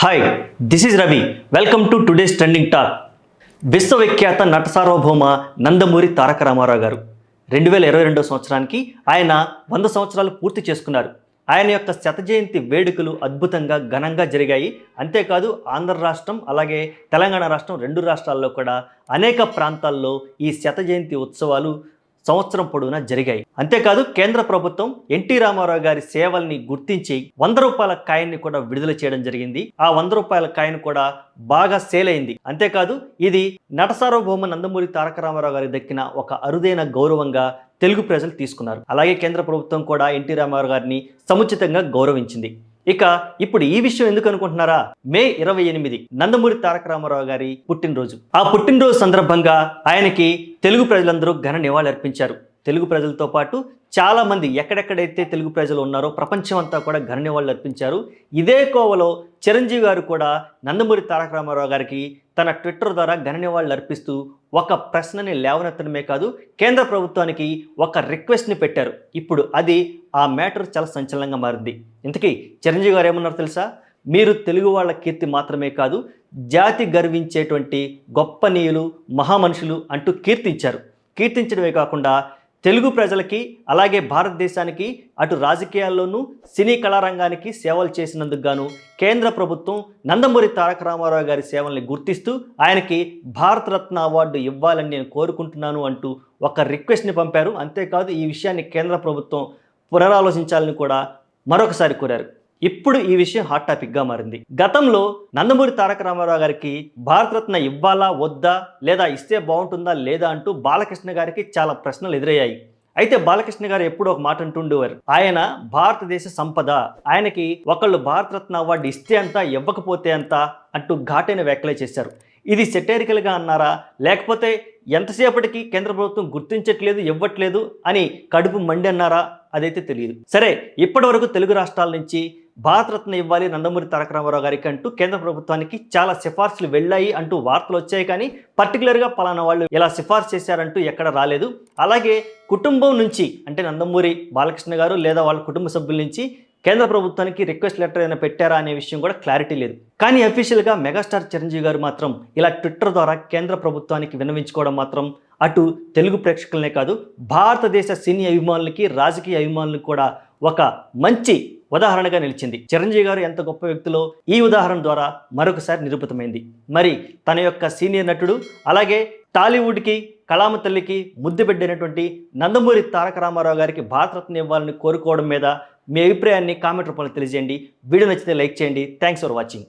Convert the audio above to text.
Hi this is Ravi welcome to today's trending talk విశ్వవిఖ్యాత నట సార్వభౌమ నందమూరి తారక రామారావు గారు. రెండు వేల ఇరవై రెండో సంవత్సరానికి ఆయన వంద సంవత్సరాలు పూర్తి చేసుకున్నారు. ఆయన యొక్క శతజయంతి వేడుకలు అద్భుతంగా ఘనంగా జరిగాయి. అంతేకాదు ఆంధ్ర రాష్ట్రం అలాగే తెలంగాణ రాష్ట్రం రెండు రాష్ట్రాల్లో కూడా అనేక ప్రాంతాల్లో ఈ శతజయంతి ఉత్సవాలు సంవత్సరం పొడవునా జరిగాయి. అంతేకాదు కేంద్ర ప్రభుత్వం ఎన్టీ రామారావు గారి సేవల్ని గుర్తించి వంద రూపాయల కాయిన్ని కూడా విడుదల చేయడం జరిగింది. ఆ వంద రూపాయల కాయిన్ కూడా బాగా సేల్ అయింది. అంతేకాదు ఇది నట సార్వభౌమ నందమూరి తారక రామారావు గారికి దక్కిన ఒక అరుదైన గౌరవంగా తెలుగు ప్రజలు తీసుకున్నారు. అలాగే కేంద్ర ప్రభుత్వం కూడా ఎన్టీ రామారావు గారిని సముచితంగా గౌరవించింది. ఇక ఇప్పుడు ఈ విషయం ఎందుకు అనుకుంటున్నారా? మే ఇరవై ఎనిమిది నందమూరి తారక రామారావు గారి పుట్టినరోజు. ఆ పుట్టినరోజు సందర్భంగా ఆయనకి తెలుగు ప్రజలందరూ ఘన నివాళులర్పించారు తెలుగు ప్రజలతో పాటు చాలా మంది ఎక్కడెక్కడైతే తెలుగు ప్రజలు ఉన్నారో ప్రపంచం అంతా కూడా ఘన నివాళులు అర్పించారు. ఇదే కోవలో చిరంజీవి గారు కూడా నందమూరి తారక రామారావు గారికి తన ట్విట్టర్ ద్వారా ఘన నివాళులు అర్పిస్తూ ఒక ప్రశ్నని లేవనెత్తడమే కాదు కేంద్ర ప్రభుత్వానికి ఒక రిక్వెస్ట్ని పెట్టారు. ఇప్పుడు అది ఆ మ్యాటర్ చాలా సంచలనంగా మారింది. ఇంతకీ చిరంజీవి గారు ఏమన్నారు తెలుసా? మీరు తెలుగు వాళ్ళ కీర్తి మాత్రమే కాదు జాతి గర్వించేటువంటి గొప్ప నీయులు మహామనుషులు అంటూ కీర్తించారు. కీర్తించడమే కాకుండా తెలుగు ప్రజలకి అలాగే భారతదేశానికి అటు రాజకీయాల్లోనూ సినీ కళారంగానికి సేవలు చేసినందుకు గాను కేంద్ర ప్రభుత్వం నందమూరి తారక రామారావు గారి సేవల్ని గుర్తిస్తూ ఆయనకి భారతరత్న అవార్డు ఇవ్వాలని నేను కోరుకుంటున్నాను అంటూ ఒక రిక్వెస్ట్ని పంపారు. అంతేకాదు ఈ విషయాన్ని కేంద్ర ప్రభుత్వం పునరాలోచించాలని కూడా మరొకసారి కోరారు. ఇప్పుడు ఈ విషయం హాట్ టాపిక్గా మారింది. గతంలో నందమూరి తారక రామారావు గారికి భారతరత్న ఇవ్వాలా వద్దా లేదా ఇస్తే బాగుంటుందా లేదా అంటూ బాలకృష్ణ గారికి చాలా ప్రశ్నలు ఎదురయ్యాయి. అయితే బాలకృష్ణ గారు ఎప్పుడు ఒక మాట అంటుండేవారు ఆయన భారతదేశ సంపద ఆయనకి ఒకళ్ళు భారతరత్న అవార్డు ఇస్తే అంత ఇవ్వకపోతే అంత అంటూ ఘాటైన వ్యాఖ్యలు చేశారు. ఇది సెటరికల్గా అన్నారా? లేకపోతే ఎంతసేపటికి కేంద్ర ప్రభుత్వం గుర్తించట్లేదు ఇవ్వట్లేదు అని కడుపు మండి అన్నారా? అదైతే తెలియదు సరే ఇప్పటి వరకు తెలుగు రాష్ట్రాల నుంచి భారతరత్న ఇవ్వాలి నందమూరి తారక రామారావు గారికి అంటూ కేంద్ర ప్రభుత్వానికి చాలా సిఫార్సులు వెళ్ళాయి అంటూ వార్తలు వచ్చాయి. కానీ పర్టికులర్గా పలానా వాళ్ళు ఇలా సిఫార్సు చేశారంటూ ఎక్కడ రాలేదు. అలాగే కుటుంబం నుంచి అంటే నందమూరి బాలకృష్ణ గారు లేదా వాళ్ళ కుటుంబ సభ్యుల నుంచి కేంద్ర ప్రభుత్వానికి రిక్వెస్ట్ లెటర్ ఏదైనా పెట్టారా అనే విషయం కూడా క్లారిటీ లేదు. కానీ అఫీషియల్గా మెగాస్టార్ చిరంజీవి గారు మాత్రం ఇలా ట్విట్టర్ ద్వారా కేంద్ర ప్రభుత్వానికి విన్నవించుకోవడం మాత్రం అటు తెలుగు ప్రేక్షకులనే కాదు భారతదేశ సినీ అభిమానులకి రాజకీయ అభిమానులకు కూడా ఒక మంచి ఉదాహరణగా నిలిచింది. చిరంజీవి గారు ఎంత గొప్ప వ్యక్తులో ఈ ఉదాహరణ ద్వారా మరొకసారి నిరూపితమైంది. మరి తన యొక్క సీనియర్ నటుడు అలాగే టాలీవుడ్కి కళామ తల్లికి ముద్దు పెట్టినటువంటి నందమూరి తారక రామారావు గారికి భారతరత్న ఇవ్వాలని కోరుకోవడం మీద మీ అభిప్రాయాన్ని కామెంట్ రూపంలో తెలియజేయండి. వీడియో నచ్చితే లైక్ చేయండి. Thanks for watching.